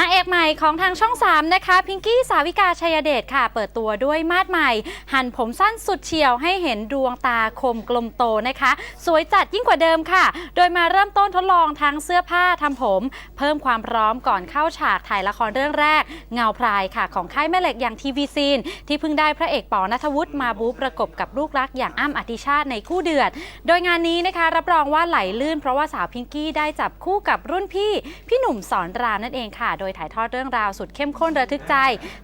நான் อกใหม่ของทางช่อง 3 นะคะพิงกี้สาวิกาชัยเดชค่ะ เปิดตัวด้วยมาดใหม่ หั่นผมสั้นสุดเฉียวให้เห็นดวงตาคมกลมโตนะคะ สวยจัดยิ่งกว่าเดิมค่ะ โดยมาเริ่มต้นทดลองทั้งเสื้อผ้าทำผม เพิ่มความพร้อมก่อนเข้าฉากถ่ายละครเรื่องแรก เงาพรายค่ะ ของค่ายแม่เหล็กอย่างทีวีซีน ที่เพิ่งได้พระเอกปอนัทวุฒิมาบูประกบกับลูกรักอย่างอ้ำอธิชาติในคู่เดือด โดยงานนี้นะคะรับรองว่าไหลลื่นเพราะว่าสาวพิงกี้ได้จับคู่กับรุ่นพี่พี่หนุ่มสอนรามนั่นเองค่ะ โดยถ่ายทอดเรื่องราวสุดเข้มข้นระทึกใจ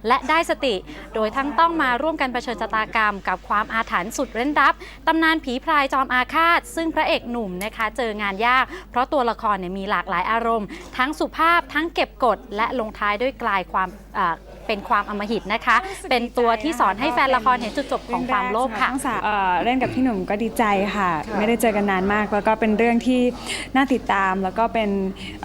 และได้สติ โดยทั้งต้องมาร่วมกันเผชิญชะตากรรม กับความอาถรรพ์สุดเร้นรับตำนานผีพรายจอมอาฆาต ซึ่งพระเอกหนุ่มนะคะ เจองานยาก เพราะตัวละครเนี่ยมีหลากหลายอารมณ์ ทั้งสุภาพทั้งเก็บกดและลงท้ายด้วยกลายความอ่า เป็นความอำมหิตนะคะ เป็นตัวที่สอนให้แฟนละครเห็นจุดจบของความโลภค่ะเรื่องแรกสำหรับช่องสามเอ่อเล่นกับพี่หนุ่มก็ดีใจค่ะ ไม่ได้เจอกันนานมาก แล้วก็เป็นเรื่องที่น่าติดตามแล้วก็เป็น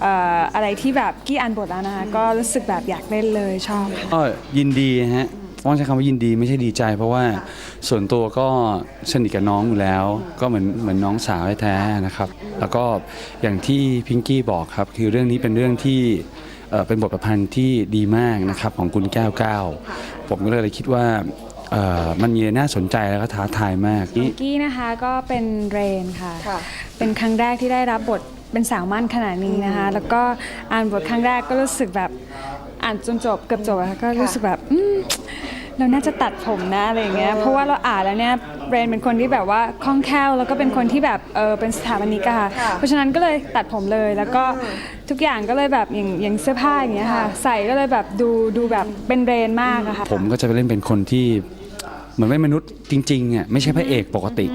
เอ่ออะไรที่แบบกี้อ่านบทแล้วนะคะก็รู้สึกแบบอยากเล่นเลยชอบค่ะ ก็ยินดีฮะต้องใช้คำว่ายินดีไม่ใช่ดีใจ เพราะว่าส่วนตัวก็สนิทกับน้องอยู่แล้ว ก็เหมือนเหมือนน้องสาวแท้ๆนะครับ แล้วก็อย่างที่พิงกี้บอกครับ คือเรื่องนี้เป็นเรื่องที่ เอ่อเป็นบทประพันธ์ที่ดีมากนะครับของคุณแก้วก้าวผมก็เลยคิดว่าเอ่อมันมีน่าสนใจแล้วก็ท้าทายมากนี่กี้นะคะก็เป็นเรนค่ะ เป็นครั้งแรกที่ได้รับบทเป็นสาวมั่นขนาดนี้นะคะ แล้วก็อ่านบทครั้งแรกก็รู้สึกแบบอ่านจนจบเกือบจบอะค่ะก็รู้สึกแบบอืมเราน่าจะตัดผมนะอะไรอย่างเงี้ยเพราะว่าเราอ่านแล้วเนี่ย เรนเป็นคนที่แบบว่าคล่องแคล่วแล้วก็เป็นคนที่แบบเออเป็นสถาปนิกอะค่ะ เพราะฉะนั้นก็เลยตัดผมเลยแล้วก็ทุกอย่างก็เลยแบบอย่างอย่างเสื้อผ้าอย่างเงี้ยค่ะ ใส่ก็เลยแบบดูดูแบบเป็นเรนมากอะค่ะ ผมก็จะไปเล่นเป็นคนที่เหมือนเป็นมนุษย์จริงๆอะไม่ใช่พระเอกปกติ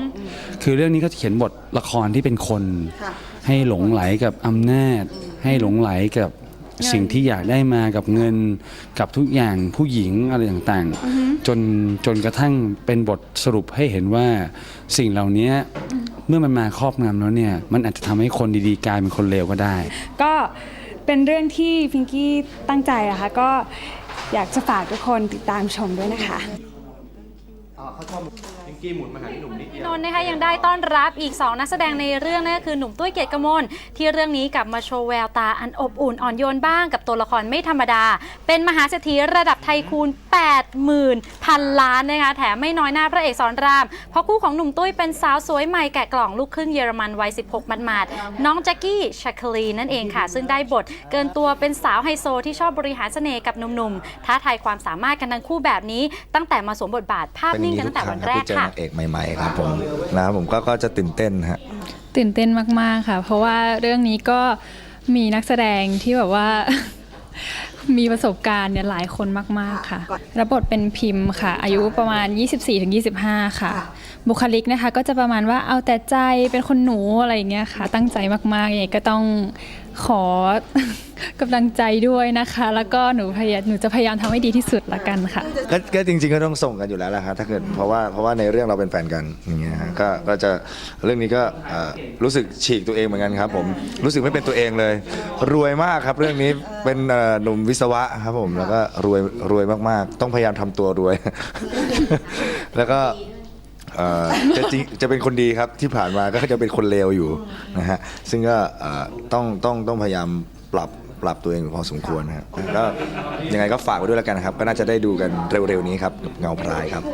คือเรื่องนี้ก็เขียนบทละครที่เป็นคน ให้หลงไหลกับอำนาจ ให้หลงไหลกับ สิ่งที่อยากได้มากับเงินกับทุกอย่างผู้หญิงอะไรต่างๆ จนจนกระทั่งเป็นบทสรุปให้เห็นว่าสิ่งเหล่านี้เมื่อมันมาครอบงำแล้วเนี่ย มันอาจจะทำให้คนดีๆกลายเป็นคนเลวก็ได้ ก็เป็นเรื่องที่พิงกี้ตั้งใจอะค่ะก็อยากจะฝากทุกคนติดตามชมด้วยนะคะ อ่าเขาชอบพิงกี้หมุนมาหาพี่หนุ่มนิดเดียวนท์นะคะยังได้ต้อนรับอีก 2 นักแสดงในเรื่องนั่นก็คือหนุ่มตุ้ยเกียรติกมลที่เรื่องนี้กลับมาโชว์แววตาอันอบอุ่นอ่อนโยนบ้างกับตัวละครไม่ธรรมดา เป็นมหาเศรษฐีระดับไทยคูณ 80,000พันล้านนะคะแถมไม่น้อยหน้าพระเอกสอนราม เพราะคู่ของหนุ่มตุ้ยเป็นสาวสวยใหม่แกะกล่องลูกครึ่งเยอรมันวัย 16มันมาดๆน้องแจ็คกี้ชัคคลีนั่นเองค่ะ ซึ่งได้บทเกินตัวเป็นสาวไฮโซที่ชอบบริหารเสน่ห์กับหนุ่มๆท้าทายความสามารถกันทั้งคู่แบบนี้ ตั้งแต่มาสวมบทบาทภาพนิ่งกันตั้งแต่วันแรกเจอค่ะนางเอกใหม่ๆครับผมนะครับผมก็ก็จะตื่นเต้นฮะตื่นเต้นมากๆค่ะ เพราะว่าเรื่องนี้ก็มีนักแสดงที่แบบว่ามีประสบการณ์เนี่ยหลายคนมาก ๆ ค่ะรับบทเป็นพิมพ์ค่ะ อายุประมาณ 24-25ค่ะ บุคลิกนะคะ ก็จะประมาณว่าเอาแต่ใจเป็นคนหนูอะไรอย่างเงี้ยค่ะ ตั้งใจมากๆยังไงก็ต้องขอ กำลังใจด้วยนะคะ แล้วก็หนูพยายามหนูจะพยายามทำให้ดีที่สุดละกันค่ะ ก็ก็จริงๆก็ต้องส่งกันอยู่แล้วแหละครับถ้าเกิดเพราะว่าเพราะว่าในเรื่องเราเป็นแฟนกันอย่างเงี้ยฮะก็ก็จะเรื่องนี้ก็เอ่อรู้สึกฉีกตัวเองเหมือนกันครับผมรู้สึกไม่เป็นตัวเองเลย รวยมากครับเรื่องนี้เป็นเอ่อหนุ่มวิศวะครับผมแล้วก็รวยรวยมากๆ ต้องพยายามทำตัวรวย แล้วก็เอ่อจะจริงจะเป็นคนดีครับที่ผ่านมาก็จะเป็นคนเลวอยู่นะฮะซึ่งก็เอ่อต้องต้องต้องพยายามปรับปรับตัวเองพอสมควรนะฮะก็ยังไงก็ฝากไว้ด้วยแล้วกันนะครับ ก็น่าจะได้ดูกันเร็วๆนี้ครับกับเงาพรายครับ